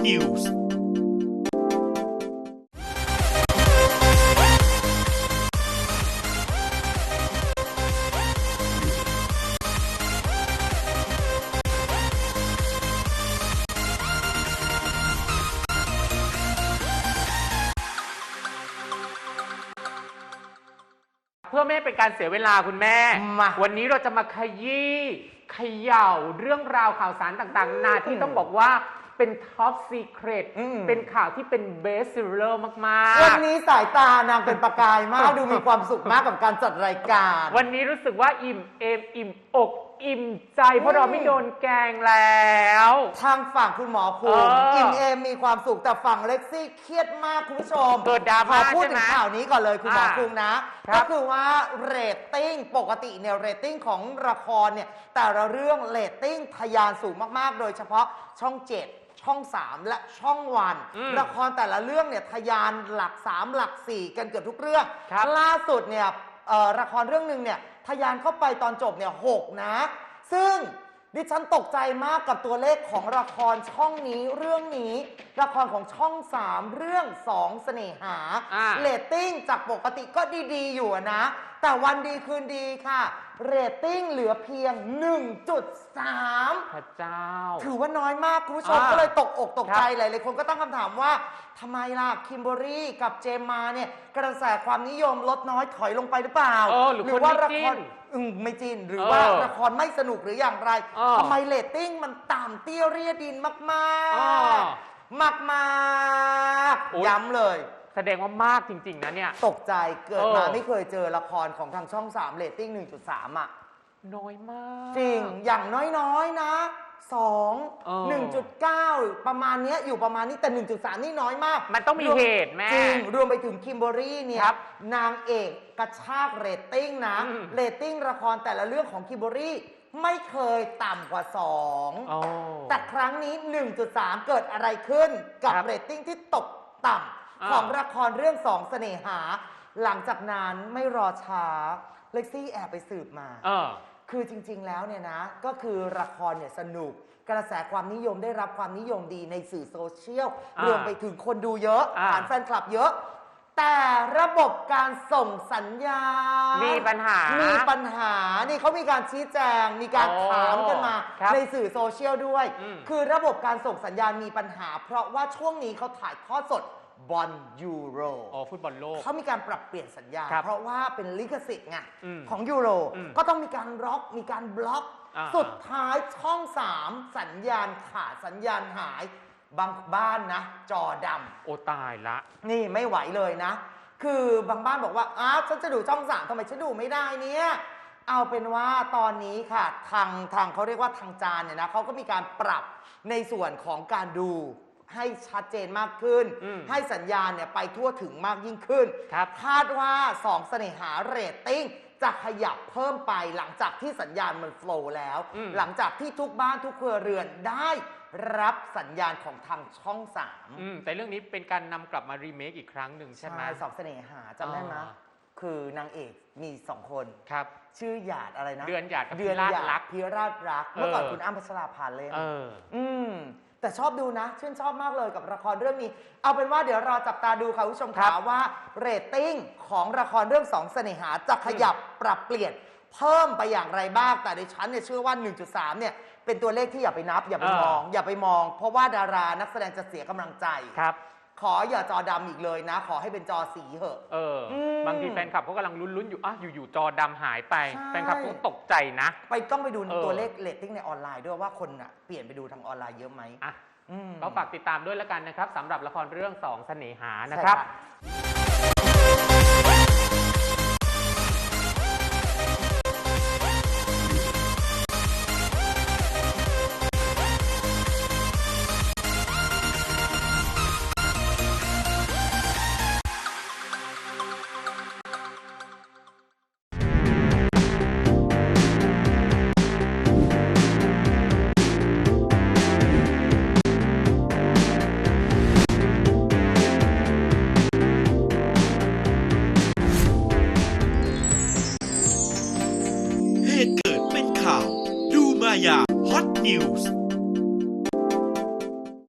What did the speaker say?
ายาฮอตนิวส์เพื่อไม่ให้เป็นการเสียเวลาคุณแม่ มาวันนี้เราจะมาขยี้เขย่าเรื่องราวข่าวสารต่างๆนานาที่ต้องบอกว่า เป็นท็อปซีเครตอืม เป็นข่าวที่เป็นเบสซิลเลอร์มากๆ วันนี้สายตานางเป็นประกายมาก ดูมีความสุขมากกับการจัดรายการ วันนี้รู้สึกว่าอิ่มเอมอิ่มอก อิ่มใจ เพราะเราไม่โดนแกล้งแล้ว ทางฝั่งคุณหมอภูมิเอออิ่อิ่มเอมมีความสุขแต่ฝั่งเล็กซี่เครียดมากคุณผู้ชมเกิดดราม่าขอพูดใช่ถึไหมงข่าวนี้ก่อนเลยคุณหมออ่าภูมินะ ครับก็คือว่าเรตติ้งปกติเนี่ยเรตติ้งของละครเนี่ยแต่ละเรื่องเรตติ้งทะยานสูงมากๆ โดยเฉพาะช่อง7 ช่อง 3 และช่องวัน อืมละครแต่ละเรื่องเนี่ยทะยานหลัก 3 หลัก 4 กันเกือบทุกเรื่อง ครับล่าสุดเนี่ยเอ่อละครเรื่องหนึ่งเนี่ยทะยานเข้าไปตอนจบเนี่ยหกนะ ซึ่งดิฉันตกใจมากกับตัวเลขของละครช่องนี้เรื่องนี้ละครของช่อง3เรื่อง2เสน่หาอ่าเรตติ้งจากปกติก็ดีๆอยู่อะนะ แต่วันดีคืนดีค่ะ เรตติ้งเหลือเพียง 1.3 พระเจ้า ถือว่าน้อยมาก คุณผู้ชมอ่าก็เลยตกอกตกใจครับหลายๆคนก็ตั้งคำถามว่าทำไมล่ะคิมเบอรี่กับเจมมาเนี่ย กระแสความนิยมลดน้อยถอยลงไปหรือเปล่าเออหรือคนว่าไม่ละจิ้ครนอืมไม่จินหรือเออว่าละครไม่สนุกหรืออย่างไรเออทำไมเรตติ้งมันต่ำเตี้ยเรียดินมากเออๆมากมากโอ๊ย ย้ำเลยแส ดงว่ามากจริง ๆ นะเนี่ย ตกใจเกิดเออมาไม่เคยเจอละครของทางช่อง 3 เรตติ้ง 1.3 อะ น้อยมาก จริง อย่างน้อย ๆ นะ2เออ1.9 ประมาณเนี้ยอยู่ประมาณนี้แต่ 1.3 นี่น้อยมากมันต้องมีรวเหตุแม่ จริง รวมไปถึงคิมเบอรี่เนี่ยครับนางเอกกระชากเรตติ้งนะอืม เรตติ้งละครแต่ละเรื่องของคิมเบอรี่ไม่เคยต่ำกว่า 2 โอ้ แต่ครั้งนี้ 1.3 เกิดอะไรขึ้นกับครับ เรตติ้งที่ตกต่ อ่าำของละครเรื่องสองเสน่หา หลังจากนั้นไม่รอช้าเล็กซี่แอบไปสืบมา เออ คือจริงๆ แล้วเนี่ยนะ ก็คือละครเนี่ยสนุก กระแสความนิยมได้รับความนิยมดีในสื่อโซเชียลอ่ารวมไปถึงคนดูเยอะอ่า ฐานแฟนคลับเยอะ แต่ระบบการส่งสัญญาณ มีปัญหามีมีปัญหา นี่เขามีการชี้แจง มีการอ๋อถามกันมาครับในสื่อโซเชียลด้วย อืมคือระบบการส่งสัญญาณมีปัญหา เพราะว่าช่วงนี้เขาถ่ายทอดสด บอลยูโร อ๋อฟุตบอลโลก เขามีการปรับเปลี่ยนสัญญาณครับเพราะว่าเป็นลิขสิทธิ์ไงอืมของยูโร อืมก็ต้องมีการล็อกมีการบล็อก อ่าสุดท้ายช่อง 3 สัญญาณขาดสัญญาณหาย บางบ้านนะ จอดโอตายละำนี่ไม่ไหวเลยนะ คือบางบ้านบอกว่า อ้าวฉันจะดูช่องสามทำไมฉันดูไม่ได้เนี่ย เอาเป็นว่าตอนนี้ค่ะ ทางทางเขาเรียกว่าทางจานเนี่ยนะเขาก็มีการปรับในส่วนของการดู ให้ชัดเจนมากขึ้น อืมให้สัญญาณเนี่ยไปทั่วถึงมากยิ่งขึ้น ครับ คาดว่าสองเสน่หาเรตติ้งจะขยับเพิ่มไปหลังจากที่สัญญาณมันโฟลว์แล้ว อืม หลังจากที่ทุกบ้านทุกครัวเรือนได้รับสัญญาณของทางช่องสามอืมแต่เรื่องนี้เป็นการนำกลับมารีเมคอีกครั้งหนึ่งใช่ไหม สองเสน่หาจำได้ไหมอ่า คือนางเอกมีสองคน ครับ ชื่อหยาดอะไรนะเดือนหยาดกับเดือนพิราชหยาดรัก พิราชรัก เมื่อก่อนเออ คุณอ้ำพัชราภาเล่น เออ อืม แต่ชอบดูนะ ชื่นชอบมากเลยกับละครเรื่องนี้ เอาเป็นว่าเดี๋ยวรอจับตาดูค่ะคุณผู้ชมครัขาบว่าเรตติ้งของละครเรื่องสองเสน่หาจะขยับปรับเปลี่ยนเพิ่มไปอย่างไรบ้าง แต่ในชั้นเนี่ยเชื่อว่า 1.3 เนี่ย เป็นตัวเลขที่อย่าไปนับ อย่าไปเออมอง อย่าไปมอง เพราะว่าดารานักแสดงจะเสียกำลังใจ ครับ ขออย่าจอดำอีกเลยนะ ขอให้เป็นจอสีเหอะ เอออมบางทีแฟนคลับเขากำลังลุ้นๆอยู่อะอยู่ๆจอดำหายไป ใช่ แฟนคลับเขาตกใจนะ ไปต้องไปดูเออ ตัวเลขเรตติ้งในออนไลน์ด้วยว่าคนอะเปลี่ยนไปดูทางออนไลน์เยอะไหมอะอืม ก็ฝากติดตามด้วยแล้วกันนะครับสำหรับละครเรื่องสองเสน่หานะใช่ครับ เ